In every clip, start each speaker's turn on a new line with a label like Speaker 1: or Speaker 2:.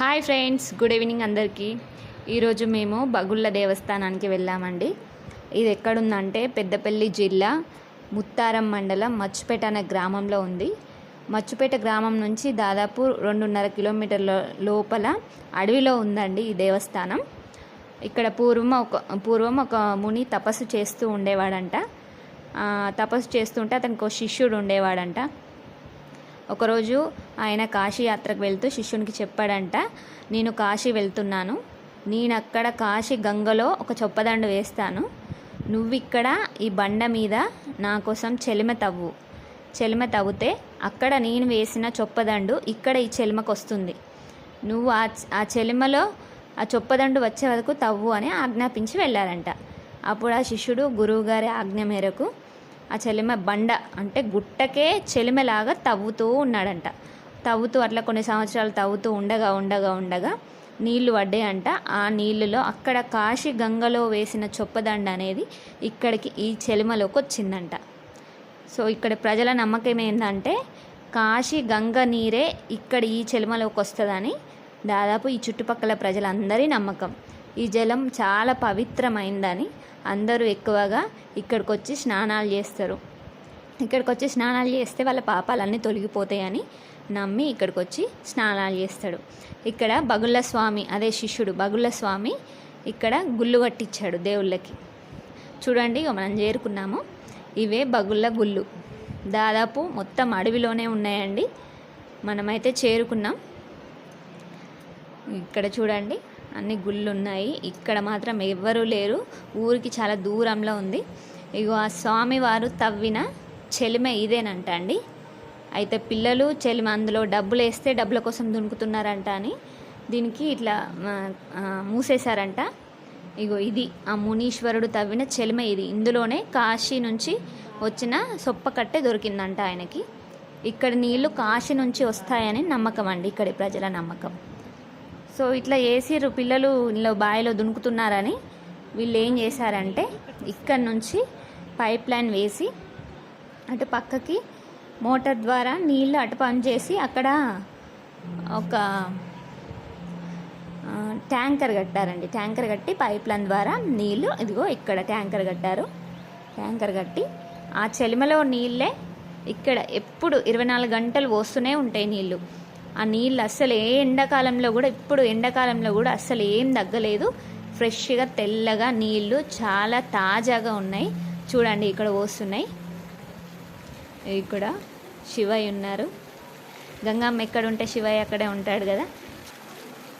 Speaker 1: Hi friends good evening అందరికీ. ఈరోజు మేము బగుళ్ళ దేవస్థానానికి వెళ్ళామండి. ఇది ఎక్కడుందంటే పెద్దపల్లి జిల్లా ముత్తారం మండలం మచ్చుపేట అనే గ్రామంలో ఉంది. మచ్చుపేట గ్రామం నుంచి దాదాపు రెండున్నర కిలోమీటర్ల లోపల అడవిలో ఉందండి ఈ దేవస్థానం. ఇక్కడ పూర్వం ఒక పూర్వం ఒక ముని తపస్సు చేస్తూ ఉండేవాడంట. తపస్సు చేస్తుంటే అతనికి ఒక శిష్యుడు ఉండేవాడంట. ఒకరోజు ఆయన కాశీ యాత్రకు వెళ్తూ శిష్యునికి చెప్పాడంట నేను కాశీ వెళ్తున్నాను. నేను అక్కడ కాశీ గంగలో ఒక చొప్పదండు వేస్తాను. నువ్వు ఇక్కడ ఈ బండ మీద నా కోసం చెలిమ తవ్వు. చెలిమ తవ్వితే అక్కడ నేను వేసిన చొప్పదండు ఇక్కడ ఈ చెలిమకు వస్తుంది నువ్వు ఆ ఆ చెలిమలో ఆ చొప్పదండు వచ్చే వరకు తవ్వు అని ఆజ్ఞాపించి వెళ్ళారంట అప్పుడు ఆ శిష్యుడు గురువుగారి ఆజ్ఞ మేరకు ఆ చెలిమ బండ అంటే గుట్టకే చెలిమలాగా తవ్వుతూ ఉన్నాడంట. తవ్వుతూ అట్లా కొన్ని సంవత్సరాలు తవ్వుతూ ఉండగా ఉండగా ఉండగా నీళ్ళు పడ్డాయంట. ఆ నీళ్ళలో అక్కడ కాశీ గంగలో వేసిన చొప్పదండ అనేది ఇక్కడికి ఈ చెలిమలోకి వచ్చిందంట సో ఇక్కడ ప్రజల నమ్మకం ఏంటంటే కాశీ గంగ నీరే ఇక్కడ ఈ చెలిమలోకి వస్తుందని దాదాపు ఈ చుట్టుపక్కల ప్రజలందరి నమ్మకం. ఈ జలం చాలా పవిత్రమైందని అందరూ ఎక్కువగా ఇక్కడికి వచ్చి స్నానాలు చేస్తారు. ఇక్కడికి వచ్చి స్నానాలు చేస్తే వాళ్ళ పాపాలన్నీ తొలగిపోతాయని నమ్మి ఇక్కడికి వచ్చి స్నానాలు చేస్తాడు. ఇక్కడ బగుళ్ళ స్వామి అదే శిష్యుడు బగుళ్ళ స్వామి ఇక్కడ గుళ్ళు కట్టించాడు దేవుళ్ళకి. చూడండి ఇక మనం చేరుకున్నాము. ఇవే బగుళ్ళ గుళ్ళు. దాదాపు మొత్తం అడవిలోనే ఉన్నాయండి. మనమైతే చేరుకున్నాం. ఇక్కడ చూడండి అన్ని గుళ్ళు ఉన్నాయి ఇక్కడ మాత్రం ఎవ్వరూ లేరు. ఊరికి చాలా దూరంలో ఉంది. ఇగో ఆ స్వామివారు తవ్విన చెలిమ ఇదేనంట అండి. అయితే పిల్లలు చెలిమ అందులో డబ్బులు వేస్తే డబ్బుల కోసం దునుకుతున్నారంట అని దీనికి ఇట్లా మూసేశారంట. ఇగో ఇది ఆ మునీశ్వరుడు తవ్విన చెలిమ ఇది. ఇందులోనే కాశీ నుంచి వచ్చిన సొప్పకట్టె దొరికిందంట ఆయనకి. ఇక్కడ నీళ్ళు కాశీ నుంచి వస్తాయని నమ్మకం అండి. ఇక్కడి ప్రజల నమ్మకం. సో ఇట్లా చేసిర్రు పిల్లలు ఇందులో బావిలో దునుకుతున్నారని వీళ్ళు ఏం చేశారంటే ఇక్కడ నుంచి పైప్ లైన్ వేసి అటు పక్కకి మోటార్ ద్వారా నీళ్ళు అటు పంప్ చేసి అక్కడ ఒక ట్యాంకర్ కట్టారండి. ట్యాంకర్ కట్టి పైప్ లైన్ ద్వారా నీళ్ళు ఇదిగో ఇక్కడ ట్యాంకర్ కట్టారు. ట్యాంకర్ కట్టి ఆ చెలిమలో నీళ్ళే ఇక్కడ ఎప్పుడు ఇరవై నాలుగు గంటలు పోస్తూనే ఉంటాయి నీళ్ళు. ఆ నీళ్ళు అస్సలు ఏ ఎండాకాలంలో కూడా ఇప్పుడు ఎండాకాలంలో కూడా అస్సలు ఏం తగ్గలేదు. ఫ్రెష్గా తెల్లగా నీళ్ళు చాలా తాజాగా ఉన్నాయి. చూడండి ఇక్కడ పోస్తున్నాయి. ఇక్కడ శివయ్య ఉన్నారు. గంగమ్మ ఎక్కడ ఉంటే శివయ్య అక్కడే ఉంటాడు కదా.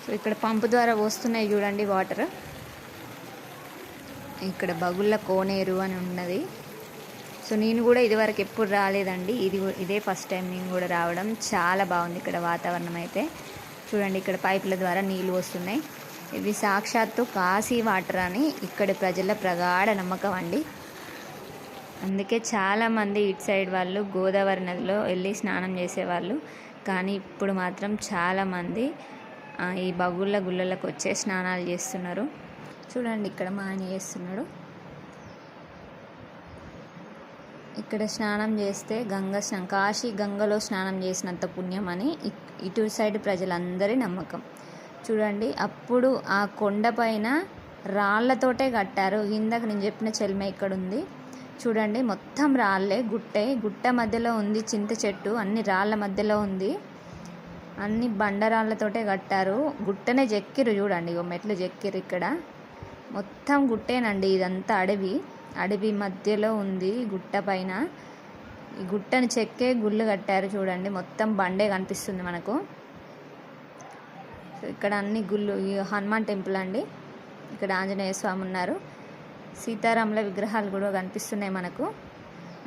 Speaker 1: సో ఇక్కడ పంపు ద్వారా వస్తున్నాయి చూడండి వాటర్. ఇక్కడ బగుళ్ళ కోనేరు అని ఉన్నది. సో నేను కూడా ఇదివరకు ఎప్పుడు రాలేదండి. ఇది ఇదే ఫస్ట్ టైం నేను కూడా రావడం. చాలా బాగుంది ఇక్కడ వాతావరణం అయితే. చూడండి ఇక్కడ పైపుల ద్వారా నీళ్ళు వస్తున్నాయి. ఇవి సాక్షాత్తు కాశీ వాటర్ అని ఇక్కడ ప్రజల ప్రగాఢ నమ్మకం అండి. అందుకే చాలామంది ఇటు సైడ్ వాళ్ళు గోదావరి నదిలో వెళ్ళి స్నానం చేసేవాళ్ళు. కానీ ఇప్పుడు మాత్రం చాలామంది ఈ బగుళ్ళ గుళ్ళలకు వచ్చే స్నానాలు చేస్తున్నారు. చూడండి ఇక్కడ మా ఆయన చేస్తున్నాడు. ఇక్కడ స్నానం చేస్తే గంగ స్నానం కాశీ గంగలో స్నానం చేసినంత పుణ్యం అని ఇటు సైడ్ ప్రజలందరి నమ్మకం. చూడండి అప్పుడు ఆ కొండపైన రాళ్ళతోటే కట్టారు. ఇందాక నేను చెప్పిన చెల్మ ఇక్కడ ఉంది చూడండి మొత్తం రాళ్ళే గుట్టే గుట్ట మధ్యలో ఉంది చింత చెట్టు అన్ని రాళ్ళ మధ్యలో ఉంది. అన్ని బండరాళ్ళతోటే కట్టారు. గుట్టనే చెక్కిరు చూడండి ఓ మెట్లు చెక్కిరు ఇక్కడ. మొత్తం గుట్టేనండి ఇదంతా అడవి. అడవి మధ్యలో ఉంది గుట్ట పైన. ఈ గుట్టను చెక్కే గుళ్ళు కట్టారు చూడండి. మొత్తం బండే కనిపిస్తుంది మనకు. ఇక్కడ అన్ని గుళ్ళు ఈ హనుమాన్ టెంపుల్ అండి. ఇక్కడ ఆంజనేయ స్వామి ఉన్నారు. సీతారాముల విగ్రహాలు కూడా కనిపిస్తున్నాయి మనకు.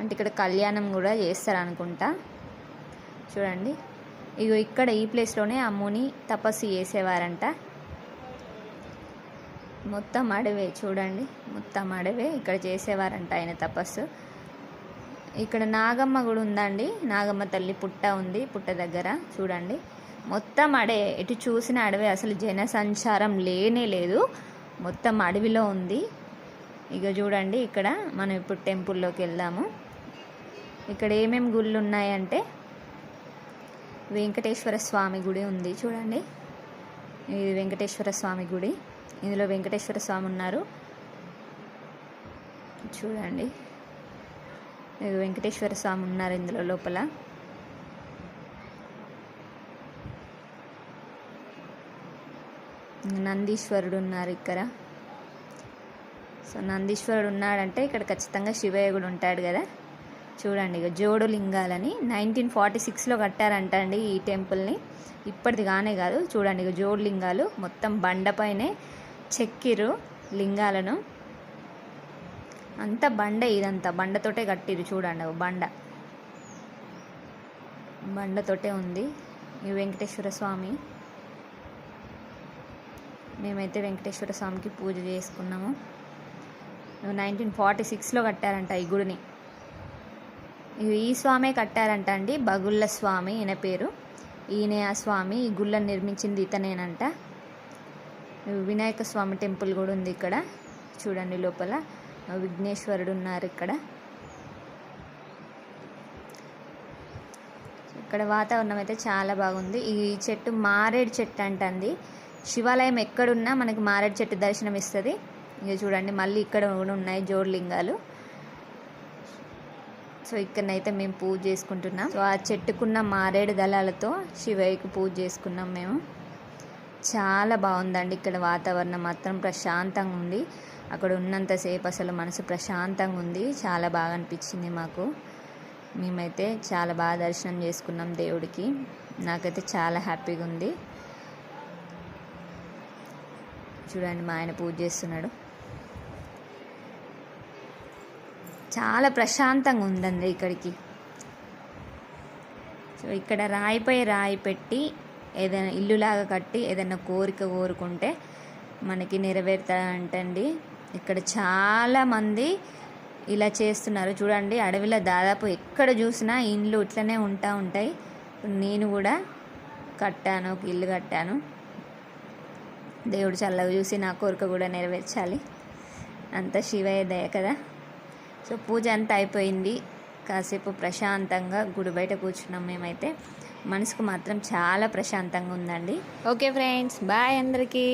Speaker 1: అంటే ఇక్కడ కళ్యాణం కూడా చేస్తారు అనుకుంటా చూడండి. ఇగో ఇక్కడ ఈ ప్లేస్లోనే ఆ ముని తపస్సు చేసేవారంట. మొత్తం అడవే చూడండి. మొత్తం అడవే. ఇక్కడ చేసేవారంట ఆయన తపస్సు. ఇక్కడ నాగమ్మ కూడా ఉందండి. నాగమ్మ తల్లి పుట్ట ఉంది పుట్ట దగ్గర. చూడండి. మొత్తం అడే ఎటు చూసిన అడవే. అసలు జనసంచారం లేనే లేదు. మొత్తం అడవిలో ఉంది. ఇక చూడండి ఇక్కడ మనం ఇప్పుడు టెంపుల్లోకి వెళ్దాము. ఇక్కడ ఏమేమి గుళ్ళు ఉన్నాయంటే వెంకటేశ్వర స్వామి గుడి ఉంది చూడండి. ఇది వెంకటేశ్వర స్వామి గుడి. ఇందులో వెంకటేశ్వర స్వామి ఉన్నారు. చూడండి. వెంకటేశ్వర స్వామి ఉన్నారు ఇందులో లోపల. నందీశ్వరుడు ఉన్నారు ఇక్కడ. సో నందీశ్వరుడు ఉన్నాడంటే ఇక్కడ ఖచ్చితంగా శివయ్య కూడా ఉంటాడు కదా. చూడండి ఇక జోడు లింగాలని నైన్టీన్ ఫార్టీ సిక్స్లో కట్టారంట అండి ఈ టెంపుల్ని. ఇప్పటిది కానే కాదు చూడండి ఇక జోడు లింగాలు మొత్తం బండపైనే చెక్కిరు లింగాలను. అంతా బండ ఇదంతా బండతోటే కట్టిరు చూడండి ఒక బండ. బండతోటే ఉంది. ఈ వెంకటేశ్వర స్వామి. మేమైతే వెంకటేశ్వర స్వామికి పూజ చేసుకున్నాము. నైన్టీన్ ఫార్టీ సిక్స్లో కట్టారంట ఈ గుడిని. ఈ స్వామే కట్టారంట అండి. బగుళ్ళ స్వామి ఈయన పేరు. ఈయనే ఆ స్వామి ఈ గుళ్ళని నిర్మించింది ఇతనేనంట. వినాయక స్వామి టెంపుల్ కూడా ఉంది ఇక్కడ. చూడండి లోపల. విఘ్నేశ్వరుడు ఉన్నారు ఇక్కడ. ఇక్కడ వాతావరణం అయితే చాలా బాగుంది. ఈ చెట్టు మారేడు చెట్టు అంటుంది. శివాలయం ఎక్కడున్నా మనకి మారేడు చెట్టు దర్శనం ఇస్తుంది ఇక చూడండి మళ్ళీ ఇక్కడ కూడా ఉన్నాయి జోడ్లింగాలు. సో ఇక్కడనైతే మేము పూజ చేసుకుంటున్నాం. సో ఆ చెట్టుకున్న మారేడు దళాలతో శివయ్యకి పూజ చేసుకున్నాం మేము. చాలా బాగుందండి ఇక్కడ వాతావరణం మాత్రం ప్రశాంతంగా ఉంది. అక్కడ ఉన్నంతసేపు అసలు మనసు ప్రశాంతంగా ఉంది. చాలా బాగా అనిపించింది మాకు. మేమైతే చాలా బాగా దర్శనం చేసుకున్నాం దేవుడికి. నాకైతే చాలా హ్యాపీగా ఉంది. చూడండి మా ఆయన పూజ చేస్తున్నాడు. చాలా ప్రశాంతంగా ఉందండి ఇక్కడికి. సో ఇక్కడ రాయిపై రాయి పెట్టి ఏదైనా ఇల్లులాగా కట్టి ఏదైనా కోరిక కోరుకుంటే మనకి నెరవేరుతాయంటండి. ఇక్కడ చాలామంది ఇలా చేస్తున్నారు. చూడండి అడవిలో దాదాపు ఎక్కడ చూసినా ఇండ్లు ఇట్లనే ఉంటా ఉంటాయి. నేను కూడా కట్టాను ఒక ఇల్లు కట్టాను. దేవుడు చల్లగా చూసి నా కోరిక కూడా నెరవేర్చాలి. అంత శివయ్య దయ కదా. సో పూజ అంతా అయిపోయింది. కాసేపు ప్రశాంతంగా గుడి బయట కూర్చున్నాం మేమైతే. మనసుకు మాత్రం చాలా ప్రశాంతంగా ఉందండి. ఓకే ఫ్రెండ్స్ బాయ్ అందరికీ.